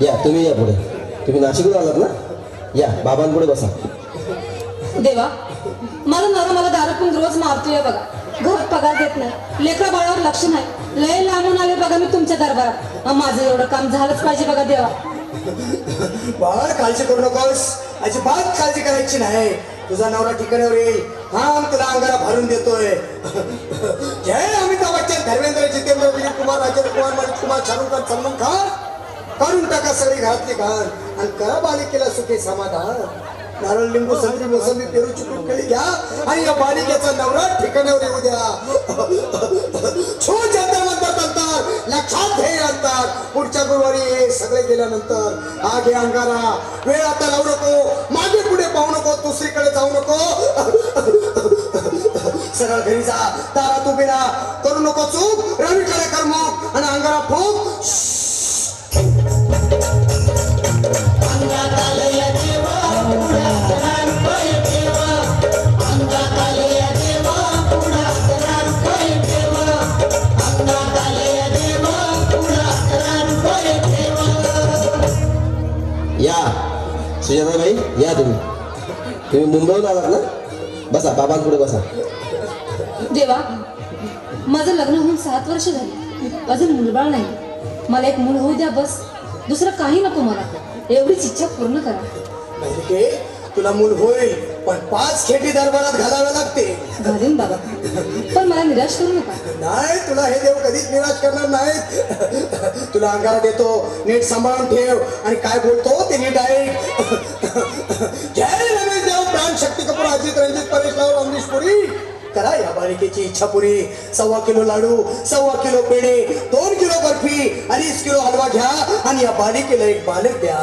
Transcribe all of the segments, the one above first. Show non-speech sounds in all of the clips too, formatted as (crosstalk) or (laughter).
तुम्ही या पुढे. तुम्ही नाशिकहून आलात ना? या बाबांपुढे बसा. देवा माझा नवरा मला दारू पण रोज मारतोय बघा. घरात पगार देत नाही लेकरा बाळावर लक्ष नाही. लय लांबून आले बघा मी तुमच्या दरबारात. अं, माझं एवढं काम झालंच पाहिजे बघा देवा. बाळ काळजी करू नकोस. अजिबात काळजी करायची नाही. तुझा नवरा ठिकाणावर येईल. हा तुला अंगारा भरून देतोय. जय अमिताभ बच्चन धर्मेंद्र जितेंद्र विजय कुमार राजेंद्र कुमार मनीष कुमार शाहरुख खान सलमान खान. काढून टाका सगळी घरातली घाण आणि करा बालिकेला सुखी समाधान. नारळ लिंबू संत्री मोसंबी पेरू चिकून कळी घ्या. आणि या बालिकेचा नवरा ठिकाणावर येऊ द्या छो जंतर म्हणतात अंतर लक्षात घे अंतर पुढच्या गुरुवारी हे सगळे गेल्यानंतर हा घे अंगारा. वेळ आता लावू नको. मागे पुढे पाहू नको. दुसरीकडे जाऊ नको. सरळ घरी जा. दारात तुम्ही राहा. करू नको चूक. या सुजाताबाई या तुम्ही. तुम्ही मुंबईहून आलात ना? बसा बाबांपुढे बसा. देवा माझं लग्न होऊन सात वर्ष झाली. अजून मुलबाळ नाही. मला एक मूल होऊ द्या बस. दुसरं काही नको मला. एवढीच इच्छा पूर्ण करा. बहिणीके तुला मूल होईल. पण पाच खेटी दरबारात घालावे लागते. घालीन बाबा. पण मला निराश करू नका. नाही तुला हे देव कधीच निराश करणार नाहीत. तुला अंगारा देतो नीट सांभाळून ठेव. आणि काय बोलतो ते नीट ऐक. जय रमेश देव प्राण शक्ती कपूर अजित रंजित परेश राव अमरीश पुरी. करा या बालिकेची इच्छा पुरी. सव्वा किलो लाडू सव्वा किलो पेढे दोन किलो बर्फी अडीच किलो हलवा घ्या. आणि या बालिकेला एक बालक द्या.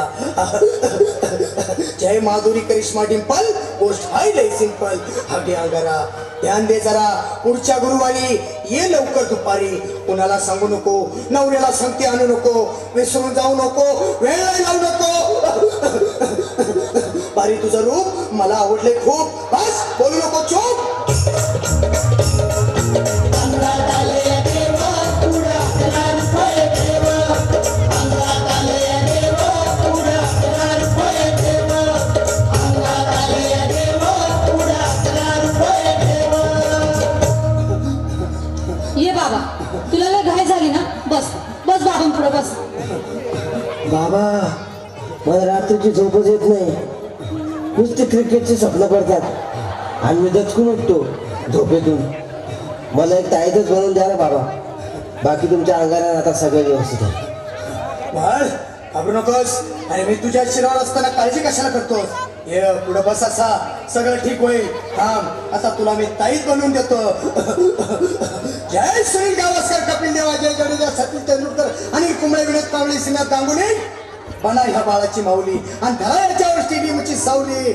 जय माधुरी करिश्मा डिंपल गोष्ट हाय लय सिंपल. हा अंगारा ध्यान दे जरा पुढच्या गुरुवारी ये लवकर दुपारी. कुणाला सांगू नको नवऱ्याला संगती आणू नको विसरून जाऊ नको वेळ लावू नको. (laughs) बारी तुझं रूप मला आवडले खूप. बस बोलू नको चूप. बाबा तुला लय घाय झाली ना? बस बस बाबा पुढे बस. बाबा मला रात्रीची झोपच येत नाही. नुसते क्रिकेटचे स्वप्न पडतात. आणि मी दचकून उठतो झोपेतून. मला एक ताईतच बनवून द्या ना बाबा. बाकी तुमच्या अंगारा आता सगळं व्यवस्थित आहे. बाळ घाबरू नकोस. आणि मी तुझ्या शिरावर असताना काळजी कशाला करतोस? ये पुढं बस असा. सगळं ठीक होईल. थांब. आता तुला मी ताईत बनवून देतो. जय सुनील गावस्कर कपिल देवा जय जडेजा सचिन तेंडुलकर आणि कुंबळे विनोद कावळे सिन्हा गांगुली. बना ह्या बाळाची माऊली आणि धरा याच्यावर स्टेडियमची सावली.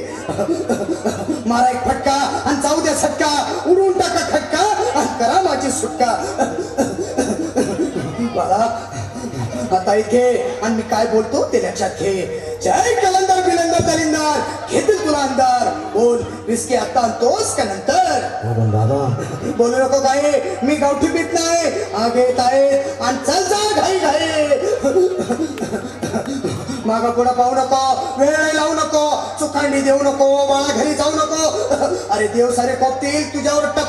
मारा एक फटका आणि जाऊ द्या सटका. उडून टाका खटका आणि करा माझी सुटका. बाळा आता इथे आणि मी काय बोलतो ते लक्षात घे. जय कलंद दलिंदर घेतील तुला अंधार बोल विस्की आता आणतोस का नंतर पण बाबा बोलू नको काय मी गावठी पीत नाही आगे आहे आणि चल जा घाई घाई माग पुढं पाहू नको वेळ लावू नको चुकांडी देऊ नको बाळा घरी जाऊ नको अरे देव सारे कोपतील तुझ्यावर चोप